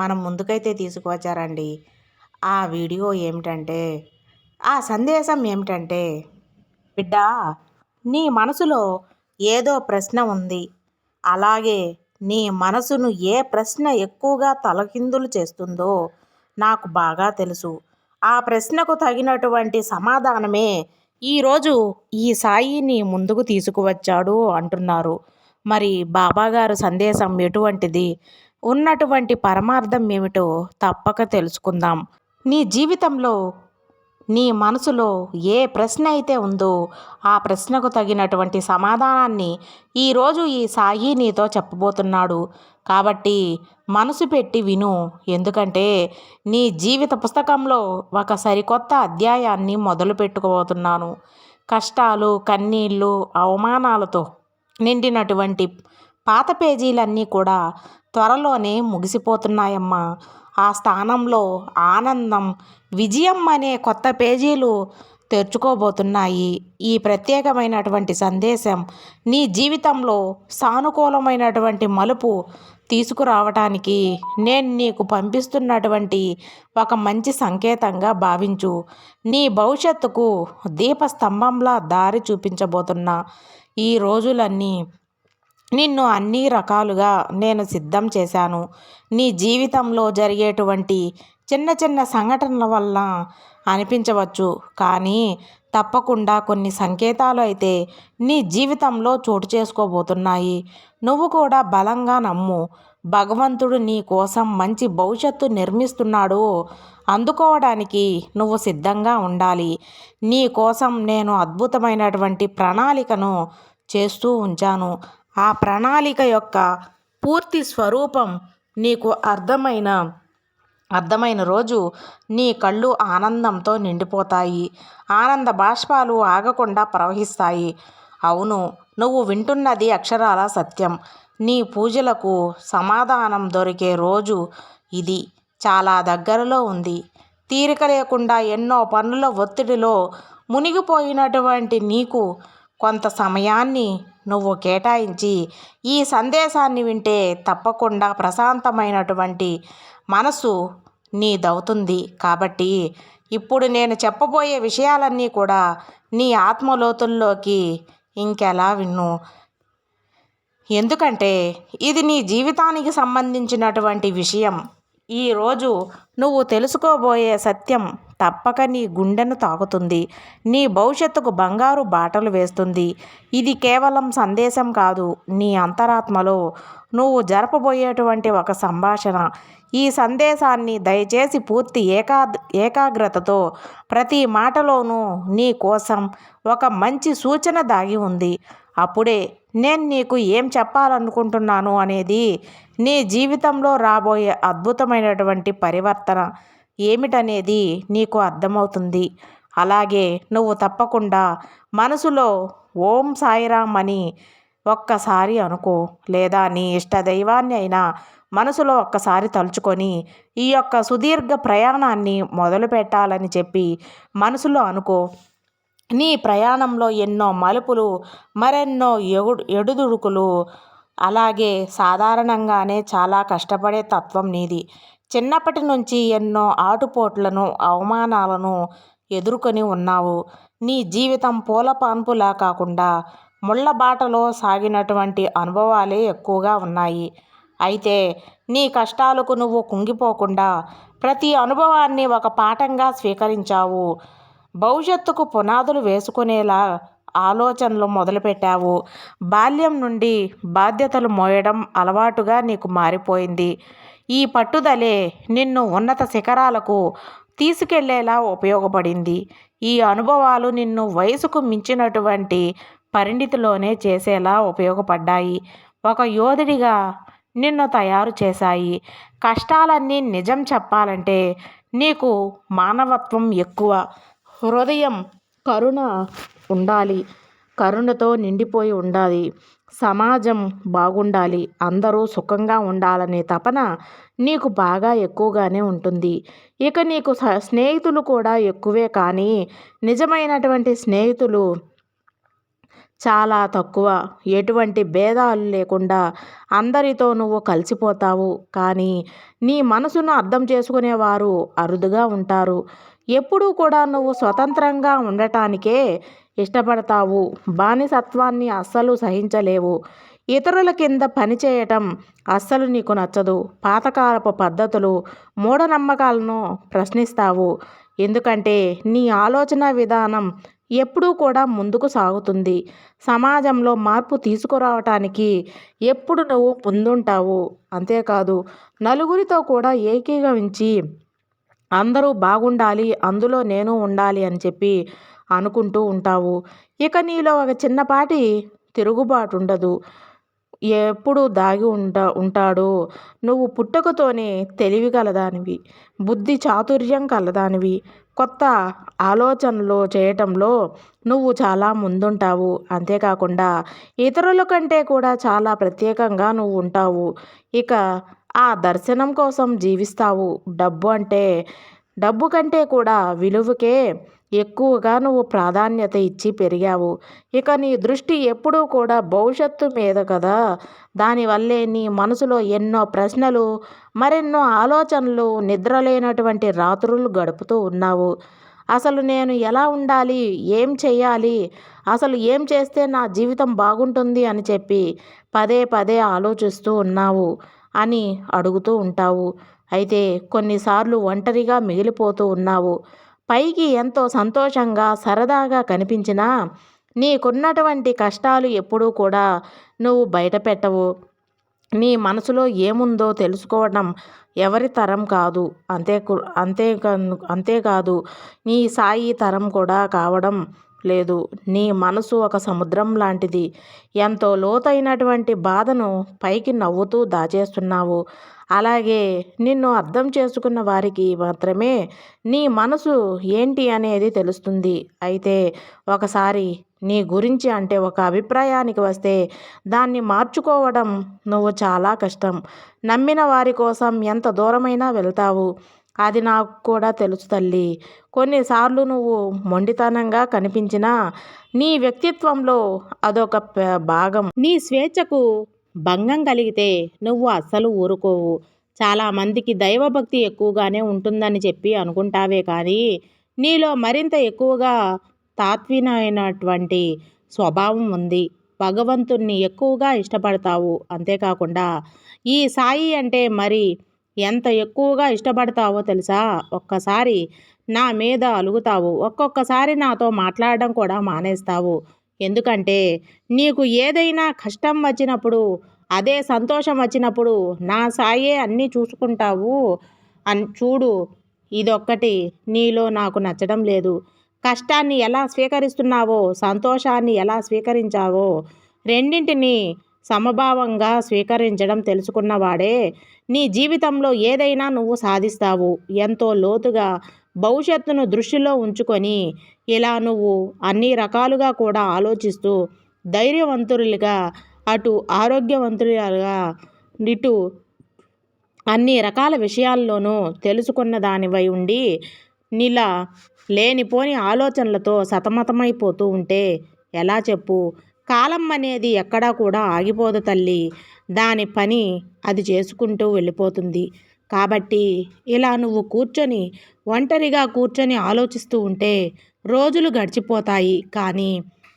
మనం ముందుకైతే తీసుకువచ్చారండి. ఆ వీడియో ఏమిటంటే ఆ సందేశం ఏమిటంటే బిడ్డ నీ మనసులో ఏదో ప్రశ్న ఉంది. అలాగే నీ మనసును ఏ ప్రశ్న ఎక్కువగా తలకిందులు చేస్తుందో నాకు బాగా తెలుసు. ఆ ప్రశ్నకు తగినటువంటి సమాధానమే ఈరోజు ఈ సాయిని ముందుకు తీసుకువచ్చాడు అంటున్నారు. మరి బాబాగారు సందేశం ఎటువంటిది? ఉన్నటువంటి పరమార్థం ఏమిటో తప్పక తెలుసుకుందాం. నీ జీవితంలో నీ మనసులో ఏ ప్రశ్న అయితే ఉందో ఆ ప్రశ్నకు తగినటువంటి సమాధానాన్ని ఈరోజు ఈ సాయి నీతో చెప్పబోతున్నాడు. కాబట్టి మనసు పెట్టి విను. ఎందుకంటే నీ జీవిత పుస్తకంలో ఒక సరికొత్త అధ్యాయాన్ని మొదలు పెట్టుకోబోతున్నాను. కష్టాలు కన్నీళ్ళు అవమానాలతో నిండినటువంటి పాత పేజీలన్నీ కూడా త్వరలోనే ముగిసిపోతున్నాయమ్మా. ఆ స్థానంలో ఆనందం విజయం అనే కొత్త పేజీలు తెరుచుకోబోతున్నాయి. ఈ ప్రత్యేకమైనటువంటి సందేశం నీ జీవితంలో సానుకూలమైనటువంటి మలుపు తీసుకురావటానికి నేను నీకు పంపిస్తున్నటువంటి ఒక మంచి సంకేతంగా భావించు. నీ భవిష్యత్తుకు దీపస్తంభంలా దారి చూపించబోతున్న ఈ రోజులన్నీ నిన్ను అన్ని రకాలుగా నేను సిద్ధం చేశాను. నీ జీవితంలో జరిగేటువంటి చిన్న చిన్న సంఘటనల వల్ల అనిపించవచ్చు. కానీ తప్పకుండా కొన్ని సంకేతాలు అయితే నీ జీవితంలో చోటు చేసుకోబోతున్నాయి. నువ్వు కూడా బలంగా నమ్ము. భగవంతుడు నీ కోసం మంచి భవిష్యత్తు నిర్మిస్తున్నాడు. అందుకోవడానికి నువ్వు సిద్ధంగా ఉండాలి. నీ కోసం నేను అద్భుతమైనటువంటి ప్రణాళికను చేస్తూ ఉంచాను. ఆ ప్రణాళిక యొక్క పూర్తి స్వరూపం నీకు అర్థమైన అర్థమైన రోజు నీ కళ్ళు ఆనందంతో నిండిపోతాయి. ఆనంద బాష్పాలు ఆగకుండా ప్రవహిస్తాయి. అవును నువ్వు వింటున్నది అక్షరాల సత్యం. నీ పూజలకు సమాధానం దొరికే రోజు ఇది. చాలా దగ్గరలో ఉంది. తీరిక లేకుండా ఎన్నో పనుల ఒత్తిడిలో మునిగిపోయినటువంటి నీకు కొంత సమయాన్ని నువ్వు కేటాయించి ఈ సందేశాన్ని వింటే తప్పకుండా ప్రశాంతమైనటువంటి మనసు నీదవుతుంది. కాబట్టి ఇప్పుడు నేను చెప్పబోయే విషయాలన్నీ కూడా నీ ఆత్మలోతుల్లోకి ఇంకెలా విన్ను? ఎందుకంటే ఇది నీ జీవితానికి సంబంధించినటువంటి విషయం. ఈరోజు నువ్వు తెలుసుకోబోయే సత్యం తప్పక నీ గుండెను తాకుతుంది. నీ భవిష్యత్తుకు బంగారు బాటలు వేస్తుంది. ఇది కేవలం సందేశం కాదు నీ అంతరాత్మలో నువ్వు జరపబోయేటువంటి ఒక సంభాషణ. ఈ సందేశాన్ని దయచేసి పూర్తి ఏకా ఏకాగ్రతతో ప్రతి మాటలోనూ నీ కోసం ఒక మంచి సూచన దాగి ఉంది. అప్పుడే నేను నీకు ఏం చెప్పాలనుకుంటున్నాను అనేది నీ జీవితంలో రాబోయే అద్భుతమైనటువంటి పరివర్తన. ఏమిటనేది నీకు అర్థమవుతుంది. అలాగే నువ్వు తప్పకుండా మనసులో ఓం సాయిరామ్ అని ఒక్కసారి అనుకో. లేదా నీ ఇష్ట దైవాన్ని అయినా మనసులో ఒక్కసారి తలుచుకొని ఈ యొక్క సుదీర్ఘ ప్రయాణాన్ని మొదలు పెట్టాలని చెప్పి మనసులో అనుకో. నీ ప్రయాణంలో ఎన్నో మలుపులు మరెన్నో ఎగుడు ఎడుదుడుకులు అలాగే సాధారణంగానే చాలా కష్టపడే తత్వం నీది. చిన్నప్పటి నుంచి ఎన్నో ఆటుపోట్లను అవమానాలను ఎదుర్కొని ఉన్నావు. నీ జీవితం పూల పాన్పులా కాకుండా ముళ్ళ బాటలో సాగినటువంటి అనుభవాలే ఎక్కువగా ఉన్నాయి. అయితే నీ కష్టాలకు నువ్వు కుంగిపోకుండా ప్రతి అనుభవాన్ని ఒక పాఠంగా స్వీకరించావు. భవిష్యత్తుకు పునాదులు వేసుకునేలా ఆలోచనలు మొదలుపెట్టావు. బాల్యం నుండి బాధ్యతలు మోయడం అలవాటుగా నీకు మారిపోయింది. ఈ పట్టుదలే నిన్ను ఉన్నత శిఖరాలకు తీసుకెళ్ళేలా ఉపయోగపడింది. ఈ అనుభవాలు నిన్ను వయసుకు మించినటువంటి పరిణితిలోనే చేసేలా ఉపయోగపడ్డాయి. ఒక యోధుడిగా నిన్ను తయారు చేశాయి. కష్టాలన్నీ నిజం చెప్పాలంటే నీకు మానవత్వం ఎక్కువ. హృదయం కరుణ ఉండాలి. కరుణతో నిండిపోయి ఉండాలి. సమాజం బాగుండాలి అందరూ సుఖంగా ఉండాలనే తపన నీకు బాగా ఎక్కువగానే ఉంటుంది. ఇక నీకు స్నేహితులు కూడా ఎక్కువే కానీ నిజమైనటువంటి స్నేహితులు చాలా తక్కువ. ఎటువంటి భేదాలు లేకుండా అందరితో నువ్వు కలిసిపోతావు కానీ నీ మనసును అర్థం చేసుకునేవారు అరుదుగా ఉంటారు. ఎప్పుడూ కూడా నువ్వు స్వతంత్రంగా ఉండటానికే ఇష్టపడతావు. బానిసత్వాన్ని అస్సలు సహించలేవు. ఇతరుల కింద పనిచేయటం అస్సలు నీకు నచ్చదు. పాతకాలపు పద్ధతులు మూఢనమ్మకాలను ప్రశ్నిస్తావు. ఎందుకంటే నీ ఆలోచన విధానం ఎప్పుడూ కూడా ముందుకు సాగుతుంది. సమాజంలో మార్పు తీసుకురావటానికి ఎప్పుడు నువ్వు ముందుంటావు. అంతేకాదు నలుగురితో కూడా ఏకీభవించి అందరూ బాగుండాలి అందులో నేను ఉండాలి అని చెప్పి అనుకుంటూ ఉంటావు. ఇక నీలో ఒక చిన్నపాటి తిరుగుబాటు ఉండదు ఎప్పుడు దాగి ఉంట ఉంటాడో నువ్వు పుట్టుకతోనే తెలివి కలదానివి. బుద్ధి చాతుర్యం కలదానివి. కొత్త ఆలోచనలు చేయటంలో నువ్వు చాలా ముందుంటావు. అంతేకాకుండా ఇతరుల కంటే కూడా చాలా ప్రత్యేకంగా నువ్వు ఉంటావు. ఇక ఆ దర్శనం కోసం జీవిస్తావు. డబ్బు అంటే డబ్బు కంటే కూడా విలువకే ఎక్కువగా నువ్వు ప్రాధాన్యత ఇచ్చి పెరిగావు. ఇక నీ దృష్టి ఎప్పుడూ కూడా భవిష్యత్తు మీద కదా. దానివల్లే నీ మనసులో ఎన్నో ప్రశ్నలు మరెన్నో ఆలోచనలు నిద్రలేనటువంటి రాత్రులు గడుపుతూ ఉన్నావు. అసలు నేను ఎలా ఉండాలి? ఏం చేయాలి అసలు ఏం చేస్తే నా జీవితం బాగుంటుంది అని చెప్పి పదే పదే ఆలోచిస్తూ ఉన్నావు అని అడుగుతూ ఉంటావు. అయితే కొన్నిసార్లు ఒంటరిగా మిగిలిపోతూ ఉన్నావు. పైకి ఎంతో సంతోషంగా సరదాగా కనిపించినా నీకున్నటువంటి కష్టాలు ఎప్పుడూ కూడా నువ్వు బయటపెట్టవు నీ మనసులో ఏముందో తెలుసుకోవడం ఎవరి తరం కాదు. అంతే అంతే అంతేకాదు. నీ సాయి తరం కూడా కావడం లేదు నీ మనసు ఒక సముద్రం లాంటిది. ఎంతో లోతైనటువంటి బాధను పైకి నవ్వుతూ దాచేస్తున్నావు. అలాగే నిన్ను అర్థం చేసుకున్న వారికి మాత్రమే నీ మనసు ఏంటి అనేది తెలుస్తుంది. అయితే ఒకసారి నీ గురించి అంటే ఒక అభిప్రాయానికి వస్తే దాన్ని మార్చుకోవడం నువ్వు చాలా కష్టం. నమ్మిన వారి కోసం ఎంత దూరమైనా వెళ్తావు. అది నాకు కూడా తెలుసు తల్లి. కొన్నిసార్లు నువ్వు మొండితనంగా కనిపించినా నీ వ్యక్తిత్వంలో అదొక భాగం. నీ స్వేచ్ఛకు భంగం కలిగితే నువ్వు అస్సలు ఊరుకోవు. చాలామందికి దైవభక్తి ఎక్కువగానే ఉంటుందని చెప్పి అనుకుంటావే కానీ నీలో మరింత ఎక్కువగా తాత్వినమైనటువంటి స్వభావం ఉంది. భగవంతుణ్ణి ఎక్కువగా ఇష్టపడతావు. అంతేకాకుండా ఈ సాయి అంటే మరి ఎంత ఎక్కువగా ఇష్టపడతావో తెలుసా? ఒక్కసారి నా మీద అలుగుతావు. ఒక్కొక్కసారి నాతో మాట్లాడడం కూడా మానేస్తావు. ఎందుకంటే నీకు ఏదైనా కష్టం వచ్చినప్పుడు అదే సంతోషం వచ్చినప్పుడు నా సాయే అన్నీ చూసుకుంటావు. అని చూడు ఇదొక్కటి నీలో నాకు నచ్చడం లేదు. కష్టాన్ని ఎలా స్వీకరిస్తున్నావో సంతోషాన్ని ఎలా స్వీకరించావో రెండింటిని సమభావంగా స్వీకరించడం తెలుసుకున్నవాడే నీ జీవితంలో ఏదైనా నువ్వు సాధిస్తావు. ఎంతో లోతుగా భవిష్యత్తును దృష్టిలో ఉంచుకొని ఇలా నువ్వు అన్ని రకాలుగా కూడా ఆలోచిస్తూ ధైర్యవంతులుగా అటు ఆరోగ్యవంతులుగా ఇటు అన్ని రకాల విషయాల్లోనూ తెలుసుకున్న దానివై ఉండి నీలా లేనిపోని ఆలోచనలతో సతమతమైపోతూ ఉంటే ఎలా చెప్పు? కాలం అనేది ఎక్కడా కూడా ఆగిపోదు తల్లి. దాని పని అది చేసుకుంటూ వెళ్ళిపోతుంది. కాబట్టి ఇలా నువ్వు కూర్చొని ఒంటరిగా కూర్చొని ఆలోచిస్తూ ఉంటే రోజులు గడిచిపోతాయి కానీ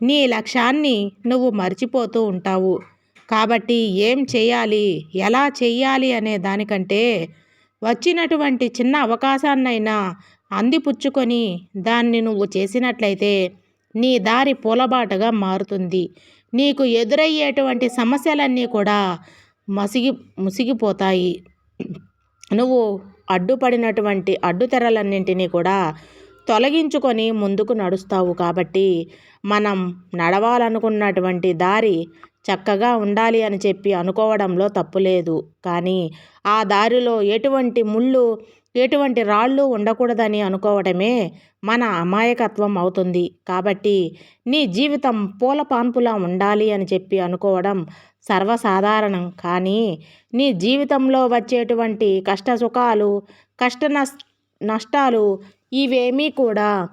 నీ లక్ష్యాన్ని నువ్వు మర్చిపోతూ ఉంటావు. కాబట్టి ఏం చేయాలి ఎలా చేయాలి అనే దానికంటే వచ్చినటువంటి చిన్న అవకాశాన్నైనా అందిపుచ్చుకొని దాన్ని నువ్వు చేసినట్లయితే నీ దారి పూలబాటగా మారుతుంది. నీకు ఎదురయ్యేటువంటి సమస్యలన్నీ కూడా మసిగి ముసిగిపోతాయి. నువ్వు అడ్డుపడినటువంటి అడ్డుతెరలన్నింటినీ కూడా తొలగించుకొని ముందుకు నడుస్తావు కాబట్టి మనం నడవాలనుకున్నటువంటి దారి చక్కగా ఉండాలి అని చెప్పి అనుకోవడంలో తప్పులేదు కానీ ఆ దారిలో ఎటువంటి ముళ్ళు ఎటువంటి రాళ్ళు ఉండకూడదని అనుకోవడమే మన అమాయకత్వం అవుతుంది. కాబట్టి నీ జీవితం పూల పాన్పులా ఉండాలి అని చెప్పి అనుకోవడం సర్వసాధారణం. కానీ నీ జీవితంలో వచ్చేటువంటి కష్ట సుఖాలు కష్ట నష్టాలు ఇవేమీ కూడా